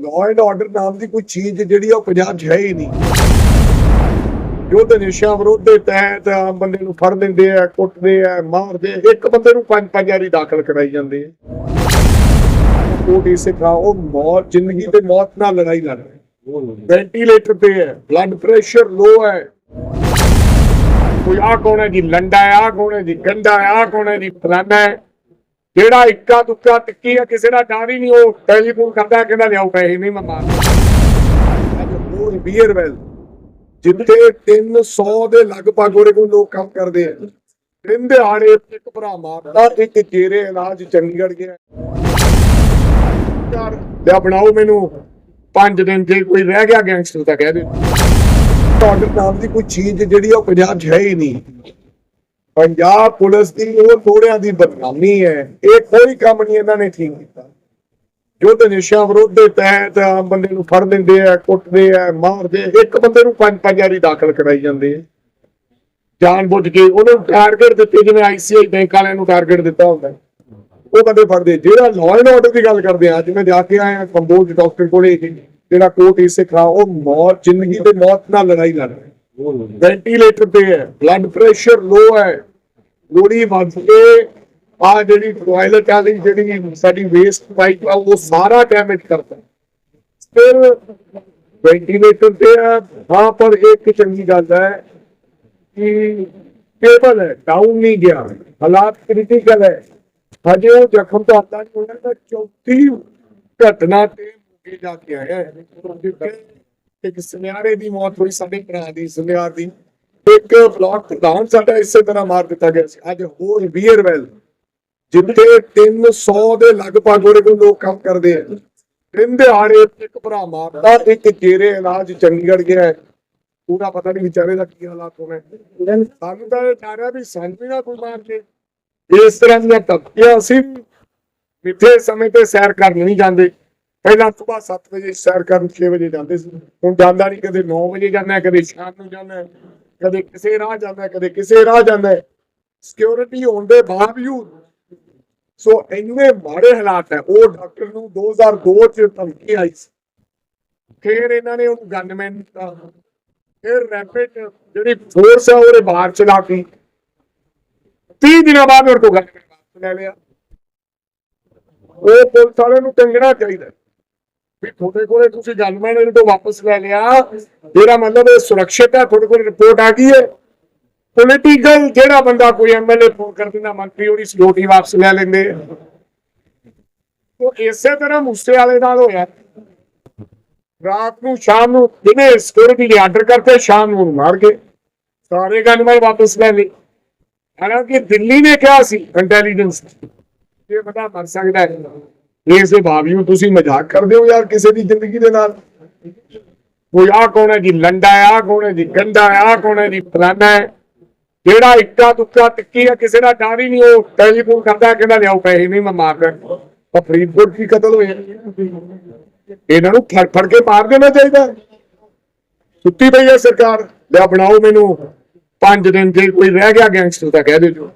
Law and order ਨਾਮ ਦੀ ਕੋਈ ਚੀਜ਼ ਜਿਹੜੀ ਉਹ ਪੰਜਾਬ 'ਚ ਹੈ ਹੀ ਨਹੀਂ। ਯੁੱਧ ਨਿਸ਼ਾ ਵਿਰੋਧ ਦੇ ਤਹਿਤ ਆਮ ਬੰਦੇ ਨੂੰ ਫੜ ਲੈਂਦੇ ਆ, ਕੁੱਟਦੇ ਆ, ਮਾਰਦੇ ਇੱਕ ਬੰਦੇ ਨੂੰ ਪੰਜ ਪੰਜ ਵਾਰੀ ਦਾਖਲ ਕਰਾਈ ਜਾਂਦੇ ਆ। ਕੋਟ ਇਸੇ ਖਾ ਉਹ ਮੌਤ, ਜ਼ਿੰਦਗੀ ਤੇ ਮੌਤ ਨਾਲ ਲੜਾਈ ਲੜ ਰਹੇ। ਵੈਂਟੀਲੇਟਰ ਤੇ ਹੈ ਬਲੱਡ ਪ੍ਰੈਸ਼ਰ ਲੋ ਹੈ। ਕੋਈ ਆ ਕੌਣ ਹੈ ਜੀ, ਲੰਡਾ ਹੈ ਆ ਕੌਣ ਹੈ ਜੀ ਗੰਡਾ ਹੈ ਆ ਕੌਣ ਹੈ ਜੀ, ਫਲਾਨਾ ਹੈ। ਜਿਹੜਾ ਇੱਕਾ ਦੁੱਕਾ ਟਿੱਕੀ ਆ, ਕਿਸੇ ਦਾ ਡਰ ਹੀ ਨਹੀਂ, ਉਹ ਟੈਲੀਫੋਨ ਕਰਦਾ, ਕਹਿੰਦਾ ਲਿਆਓ ਪੈਸੇ, ਨਹੀਂ ਮੈਂ ਮਾਰ ਅੱਜ ਹੋਰ ਬੀਅਰਵੈਲ ਜਿੱਥੇ 300 ਦੇ ਲਗਭਗ ਉਹਦੇ ਕੋਲ ਲੋਕ ਕੰਮ ਕਰਦੇ ਆ। ਤਿੰਨ ਦਿਹਾੜੇ ਇੱਕ ਭਰਾ ਮਾਰਦਾ, ਇੱਕ ਜੇਰੇ ਇਲਾਜ ਚੰਡੀਗੜ੍ਹ ਗਿਆ। ਯਾਰ ਲਿਆ ਬਣਾਓ ਮੈਨੂੰ, ਪੰਜ ਦਿਨ ਜੇ ਕੋਈ ਰਹਿ ਗਿਆ, ਗੈਂਗਸਟਰ ਤਾਂ ਕਹਿ ਦੇ। ਆਰਡਰ ਨਾਮ ਦੀ ਕੋਈ ਚੀਜ਼ ਜਿਹੜੀ ਉਹ ਪੰਜਾਬ 'ਚ ਹੈ ਹੀ ਨਹੀਂ। ਪੰਜਾਬ ਪੁਲਿਸ ਦੀ ਉਹ ਥੋੜਿਆਂ ਦੀ ਬਦਨਾਮੀ ਹੈ। ਇਹ ਕੋਈ ਕੰਮ ਨਹੀਂ ਇਹਨਾਂ ਨੇ ਠੀਕ ਕੀਤਾ। ਯੁੱਧ ਨਿਸ਼ਾ ਵਿਰੋਧ ਦੇ ਤਹਿਤ ਆਮ ਬੰਦੇ ਨੂੰ ਫੜ ਲੈਂਦੇ ਆ, ਕੁੱਟਦੇ ਆ, ਮਾਰਦੇ ਇੱਕ ਬੰਦੇ ਨੂੰ ਪੰਜ ਪੰਜ ਵਾਰੀ ਦਾਖਲ ਕਰਾਈ ਜਾਂਦੇ ਆ। ਜਾਣ ਬੁੱਝ ਕੇ ਉਹਨੂੰ ਟਾਰਗੇਟ ਦਿੱਤੇ, ਜਿਵੇਂ ਆਈਸੀਆਈ ਬੈਂਕ ਵਾਲਿਆਂ ਨੂੰ ਟਾਰਗੇਟ ਦਿੱਤਾ ਹੁੰਦਾ ਉਹ ਬੰਦੇ ਫੜਦੇ। ਜਿਹੜਾ ਲਾਅ ਐਂਡ ਆਰਡਰ ਦੀ ਗੱਲ ਕਰਦੇ ਆ, ਅੱਜ ਮੈਂ ਜਾ ਕੇ ਆਇਆ ਕੰਬੋਜ ਡਾਕਟਰ ਕੋਲੇ, ਜਿਹੜਾ ਕੋਰਟ ਇਸੇ ਖਾ ਉਹ ਮੌਤ, ਜ਼ਿੰਦਗੀ ਦੇ ਮੌਤ ਨਾਲ ਲੜਾਈ ਲੜ ਰਿਹਾ। ਵੈਂਟੀਲੇਟਰ ਤੇ ਹੈ ਬਲੱਡ ਪ੍ਰੈਸ਼ਰ ਲੋ ਹੈ ਗੋਲੀ ਵੱਜ ਕੇ ਆ ਜਿਹੜੀ ਟਾਇਲਟ ਵਾਲੀ ਜਿਹੜੀ ਸਾਡੀ ਵੇਸਟ ਪਾਈਪ ਆ, ਉਹ ਸਾਰਾ ਡੈਮੇਜ ਕਰਦਾ ਫਿਰ ਵੈਂਟੀਲੇਟਰ ਤੇ ਹਾਂ, ਪਰ ਇੱਕ ਚੰਗੀ ਗੱਲ ਹੈ ਕਿ ਕੇਬਲ ਹੈ ਡਾਊਨ ਨਹੀਂ ਗਿਆ। ਹਾਲਾਤ ਕ੍ਰਿਟੀਕਲ ਹੈ। ਹਜੇ ਉਹ ਜ਼ਖਮ ਤੋਂ ਆਉਂਦਾ ਨਹੀਂ, ਉਹਨਾਂ ਦਾ ਚੌਥੀ ਘਟਨਾ ਤੇ ਮੁਕੇ ਜਾ ਕੇ ਆਇਆ ਹੈ। ਇੱਕ ਸੁਨਿਆਰੇ ਦੀ ਮੌਤ ਹੋਈ, ਸਾਡੇ ਭਰਾ ਦੀ, ਸੁਨਿਆਰ ਦੀ। ਇੱਕ ਬਲਾਕ ਪ੍ਰਧਾਨ ਸਾਡਾ ਇਸੇ ਤਰ੍ਹਾਂ ਮਾਰ ਦਿੱਤਾ ਗਿਆ ਸੀ। ਅੱਜ ਹੋਰ ਬੀਅਰਵੈਲ ਜਿੱਥੇ 300 ਦੇ ਲਗਭਗ ਉਹਦੇ ਕੋਲ ਲੋਕ ਕੰਮ ਕਰਦੇ ਆ। ਤਿੰਨ ਦਿਹਾੜੇ ਇੱਕ ਭਰਾ ਮਾਰਦਾ, ਇੱਕ ਜੇਰੇ ਇਲਾਜ ਚੰਡੀਗੜ੍ਹ ਗਿਆ ਹੈ। ਪੂਰਾ ਪਤਾ ਨਹੀਂ ਵਿਚਾਰੇ ਦਾ ਕੀ ਹਾਲਾਤ ਹੋਣੇ। ਸਾਨੂੰ ਤਾਂ ਇਹ ਡਰ ਹੈ ਵੀ ਸਾਨੂੰ ਵੀ ਨਾ ਕੋਈ ਮਾਰ ਕੇ ਇਸ ਤਰ੍ਹਾਂ ਦੀਆਂ ਧਮਕੀਆਂ ਅਸੀਂ ਵੀ ਮਿੱਥੇ ਸਮੇਂ ਤੇ ਸੈਰ ਕਰਨ ਨਹੀਂ ਜਾਂਦੇ। ਪਹਿਲਾਂ ਸਵੇਰ 7 ਵਜੇ ਸੈਰ ਕਰਨ 6 ਵਜੇ ਜਾਂਦੇ ਸੀ। ਹੁਣ ਜਾਂਦਾ ਨਹੀਂ ਕਦੇ 9 ਵਜੇ ਜਾਂਦਾ, ਕਦੇ ਸ਼ਾਮ ਨੂੰ ਜਾਂਦਾ, ਕਦੇ ਕਿਸੇ ਰਾਹ ਜਾਂਦਾ, ਕਦੇ ਕਿਸੇ ਰਾਹ ਜਾਂਦਾ। ਸਿਕਿਉਰਿਟੀ ਹੋਣ ਦੇ ਬਾਵਜੂਦ ਸੋ ਇੰਨੇ ਮਾੜੇ ਹਾਲਾਤ ਹੈ। ਉਹ ਡਾਕਟਰ ਨੂੰ 2002 ਚ ਧਮਕੀ ਆਈ ਸੀ। ਫਿਰ ਇਹਨਾਂ ਨੇ ਉਹਨੂੰ ਗਨਮੈਨ ਦਿੱਤਾ। ਫਿਰ ਰੈਪਿਡ ਜਿਹੜੀ ਫੋਰਸ ਹੈ ਉਹਦੇ ਬਾਹਰ ਚਲਾ ਕੇ 30 ਦਿਨਾਂ ਬਾਅਦ ਉਹ ਤੋਂ ਗਨਮੈਨ ਵਾਪਸ ਲੈ ਲਿਆ। ਉਹ ਪੁਲਿਸ ਵਾਲੇ ਨੂੰ ਟੰਗਣਾ ਚਾਹੀਦਾ। ਵੀ ਤੁਹਾਡੇ ਕੋਲੇ ਤੁਸੀਂ ਗਨਮੈਨ ਇਹਨੂੰ ਵਾਪਸ ਲੈ ਲਿਆ। ਜਿਹੜਾ ਮਤਲਬ ਇਹ ਸੁਰੱਖਿਅਤ ਹੈ, ਤੁਹਾਡੇ ਕੋਲ ਰਿਪੋਰਟ ਆ ਗਈ ਹੈ। ਪੋਲੀਟੀਕਲ ਜਿਹੜਾ ਬੰਦਾ ਕੋਈ ਐਮਐਲਏ ਫੋਨ ਕਰ ਦਿੰਦਾ, ਮੰਤਰੀ ਉਹਦੀ ਸਿਕਿਉਰਿਟੀ ਵਾਪਸ ਲੈ ਲੈਂਦੇ। ਉਹ ਇਸੇ ਤਰ੍ਹਾਂ ਮੂਸੇ ਵਾਲੇ ਨਾਲ ਹੋਇਆ। ਰਾਤ ਨੂੰ, ਸ਼ਾਮ ਨੂੰ ਦਿਨੇ ਸਿਕਿਉਰਿਟੀ ਦੇ ਆਰਡਰ ਕਰਤੇ, ਸ਼ਾਮ ਨੂੰ ਮਾਰ ਕੇ ਸਾਰੇ ਗਨਮੈਨ ਵਾਪਸ ਲੈ ਲਈ ਹਾਲਾਂਕਿ ਦਿੱਲੀ ਨੇ ਕਿਹਾ ਸੀ ਇੰਟੈਲੀਜੈਂਸ ਇਹ ਬੰਦਾ ਮਰ ਸਕਦਾ ਹੈ। ਇਸ ਦੇ ਬਾਵਜੂਦ ਤੁਸੀਂ ਮਜ਼ਾਕ ਕਰਦੇ ਹੋ ਯਾਰ ਕਿਸੇ ਦੀ ਜ਼ਿੰਦਗੀ ਦੇ ਨਾਲ? ਕੋਈ ਆ ਕੌਣ ਹੈ ਜੀ ਲੰਡਾ ਹੈ ਆ ਕੌਣ ਹੈ ਜੀ ਗੰਦਾ ਹੈ ਆ ਕੌਣ ਹੈ ਜੀ ਫਲਾਨਾ ਹੈ? ਜਿਹੜਾ ਇੱਕਾ ਦੁੱਕਾ ਟਿੱਕੀ ਆ ਕਿਸੇ ਦਾ ਡਰ ਹੀ ਨਹੀਂ, ਉਹ ਟੈਲੀਫੋਨ ਕਰਦਾ ਕਹਿੰਦਾ ਲਿਆਓ ਪੈਸੇ ਨਹੀਂ, ਮੈਂ ਮਾਰ ਰਿਹਾ ਤਾਂ ਫਰੀਦਕੋਟ ਕੀ ਕਤਲ ਹੋਇਆ? ਇਹਨਾਂ ਨੂੰ ਫੜ ਫੜ ਕੇ ਮਾਰ ਦੇਣਾ ਚਾਹੀਦਾ। ਸੁੱਤੀ ਪਈ ਹੈ ਸਰਕਾਰ। ਲਿਆ ਬਣਾਓ ਮੈਨੂੰ। ਪੰਜ ਦਿਨ ਜੇ ਕੋਈ ਰਹਿ ਗਿਆ, ਗੈਂਗਸਟਰ ਤਾਂ ਕਹਿ ਦੇ ਜੋ